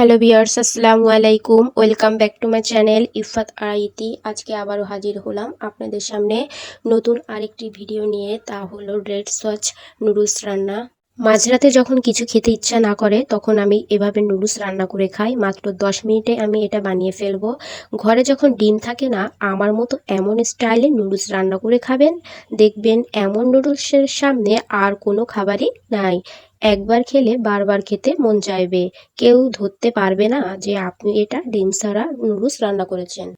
Hello বিয়ার্স আসসালামু আলাইকুম। Welcome back to my channel Ifat আইতি আজকে আবারও হাজির হলাম আপনাদের সামনে নতুন আরেকটি ভিডিও নিয়ে, তা হলো রেড সচ নুডলস রান্না। মাঝরাতে যখন কিছু খেতে ইচ্ছা না করে, তখন আমি এভাবে নুডলস রান্না করে খাই। মাত্র দশ মিনিটে আমি এটা বানিয়ে ফেলব। ঘরে যখন ডিম থাকে না, আমার মতো এমন স্টাইলে নুডলস রান্না করে খাবেন। দেখবেন এমন নুডলসের সামনে আর কোনো খাবারই নাই। একবার খেলে বারবার খেতে মন চাইবে। কেউ ধরতে পারবে না যে আপনি এটা ডিম ছাড়া নুডলস রান্না করেছেন।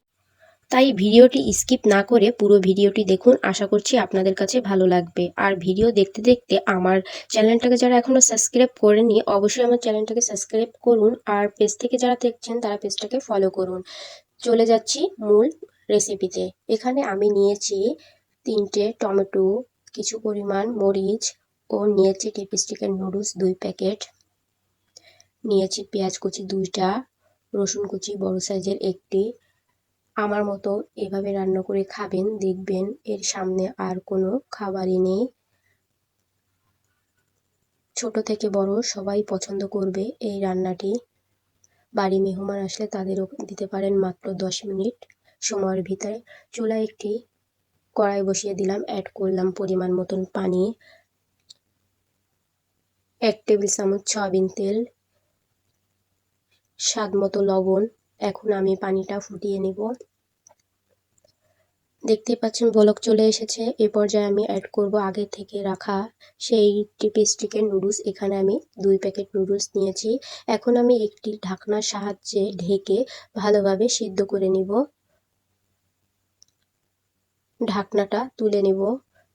তাই ভিডিওটি স্কিপ না করে পুরো ভিডিওটি দেখুন, আশা করছি আপনাদের কাছে ভালো লাগবে। আর ভিডিও দেখতে দেখতে আমার চ্যানেলটাকে যারা এখনও সাবস্ক্রাইব করেনি অবশ্যই আমার চ্যানেলটাকে সাবস্ক্রাইব করুন। আর পেজ থেকে যারা দেখছেন, তারা পেজটাকে ফলো করুন। চলে যাচ্ছি মূল রেসিপিতে এখানে আমি নিয়েছি তিনটে টমেটো, কিছু পরিমাণ মরিচ ও নিয়েছি টিপিস্টিকের নুডলস দুই প্যাকেট নিয়েছি পেঁয়াজ কুচি দুইটা, রসুন কুচি বড় সাইজের একটি। আমার মতো এভাবে রান্না করে খাবেন, দেখবেন এর সামনে আর কোনো খাবারই নেই। ছোট থেকে বড় সবাই পছন্দ করবে এই রান্নাটি। বাড়ি মেহমান আসলে তাদেরও দিতে পারেন মাত্র দশ মিনিট সময়ের ভিতরে। চুলা একটি কড়াই বসিয়ে দিলাম অ্যাড করলাম পরিমাণ মতন পানি। এক টেবিল চামচ সয়াবিন তেল, স্বাদ মতো লবণ। এখন আমি পানিটা ফুটিয়ে নেব। দেখতেই পাচ্ছেন বলক চলে এসেছে। এ পর্যায়ে আমি অ্যাড করব আগে থেকে রাখা সেই টিপিস্টিকের নুডলস এখানে আমি দুই প্যাকেট নুডলস নিয়েছি। এখন আমি একটি ঢাকনার সাহায্যে ঢেকে ভালোভাবে সিদ্ধ করে নিব। ঢাকনাটা তুলে নেব।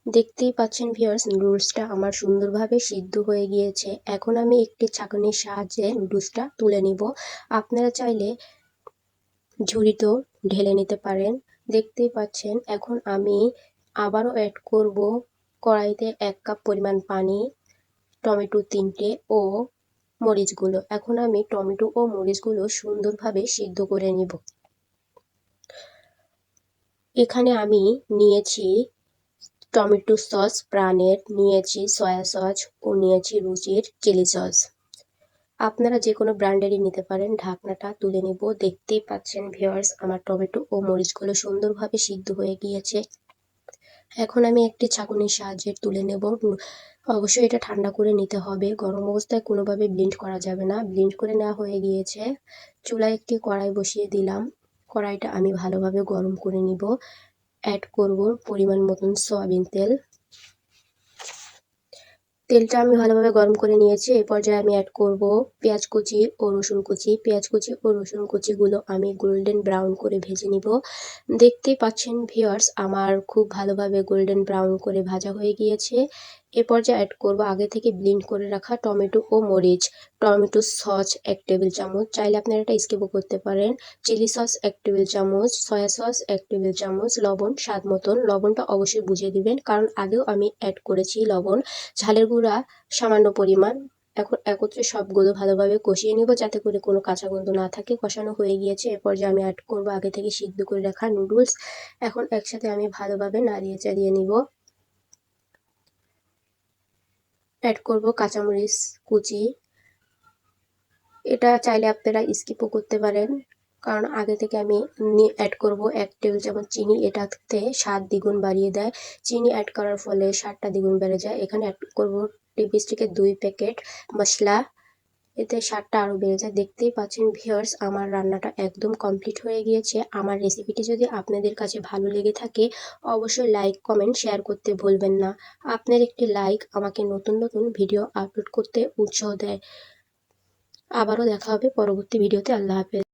দেখতেই পাচ্ছেন ভিউয়ার্স নুডলসটা আমার সুন্দরভাবে সিদ্ধ হয়ে গিয়েছে। এখন আমি একটি ছাঁকনির সাহায্যে নুডলসটা তুলে নিব। আপনারা চাইলে ঝুড়িতেও ঢেলে নিতে পারেন। দেখতেই পাচ্ছেন, এখন আমি আবারও অ্যাড করব কড়াইতে এক কাপ পরিমাণ পানি, টমেটো তিনটে ও মরিচগুলো। এখন আমি টমেটো ও মরিচগুলো সুন্দরভাবে সিদ্ধ করে নিব। এখানে আমি নিয়েছি টমেটো সস, প্রাণের নিয়েছি সয়া সস ও নিয়েছি রুচির চিলি সস। আপনারা যে কোনো ব্র্যান্ডেরই নিতে পারেন। ঢাকনাটা তুলে নেব। দেখতেই পাচ্ছেন ভিওয়ার্স আমার টমেটো ও মরিচগুলো সুন্দরভাবে সিদ্ধ হয়ে গিয়েছে। এখন আমি একটি ছাঁকুনির সাহায্যে তুলে নেব। অবশ্যই এটা ঠান্ডা করে নিতে হবে। গরম অবস্থায় কোনোভাবে ব্লিন্ড করা যাবে না। ব্লিন্ড করে নেওয়া হয়ে গিয়েছে। চুলায় একটি কড়াই বসিয়ে দিলাম। কড়াইটা আমি ভালোভাবে গরম করে নিব। অ্যাড করব পরিমাণ মতন সয়াবিন তেল। তেলটা আমি ভালোভাবে গরম করে নিয়েছি। এই পর্যায়ে আমি অ্যাড করব পেঁয়াজ কুচি ও রসুন কুচি। পেঁয়াজ কুচি ও রসুন কুচিগুলো আমি গোল্ডেন ব্রাউন করে ভেজে নিব। দেখতে পাচ্ছেন ভিওয়ার্স আমার খুব ভালোভাবে গোল্ডেন ব্রাউন করে ভাজা হয়ে গিয়েছে। এ পর্যায়ে অ্যাড করব আগে থেকে ব্লিন্ড করে রাখা টমেটো ও মরিচ। টমেটো সস এক টেবিল চামচ। চাইলে আপনারা এটা স্কিপও করতে পারেন। চিলি সস এক টেবিল চামচ। সয়া সস এক টেবিল চামচ। লবণ স্বাদ মতন। লবণটা অবশ্যই বুঝিয়ে দিবেন। কারণ আগেও আমি অ্যাড করেছি লবণ। ঝালের গুঁড়া সামান্য পরিমাণ। এখন একত্রে সবগুলো ভালোভাবে কষিয়ে নেব যাতে করে কোনো কাঁচা গন্ধ না থাকে। কষানো হয়ে গিয়েছে। এরপর যে আমি অ্যাড করব আগে থেকে সিদ্ধ করে রাখা নুডলস এখন একসাথে আমি ভালোভাবে নাড়িয়ে চাড়িয়ে নিব। অ্যাড করব কাঁচামরিচ, কুচি। এটা চাইলে আপনারা স্কিপও করতে পারেন, কারণ আগে থেকে আমি অ্যাড করব এক টেবিল চামচ চিনি। এটাতে স্বাদ দ্বিগুণ বাড়িয়ে দেয়। চিনি অ্যাড করার ফলে স্বাদটা দ্বিগুণ বেড়ে যায়। এখানে অ্যাড করব টিপিস্টিকের দুই প্যাকেট মশলা এতে স্বাদটা আরও বেড়ে যায়। দেখতেই পাচ্ছেন ভিওর্স আমার রান্নাটা একদম কমপ্লিট হয়ে গিয়েছে। আমার রেসিপিটি যদি আপনাদের কাছে ভালো লেগে থাকে, অবশ্যই লাইক, কমেন্ট, শেয়ার করতে ভুলবেন না। আপনার একটি লাইক আমাকে নতুন নতুন ভিডিও আপলোড করতে উৎসাহ দেয়। আবারও দেখা হবে পরবর্তী ভিডিওতে। আল্লাহ হাফেজ।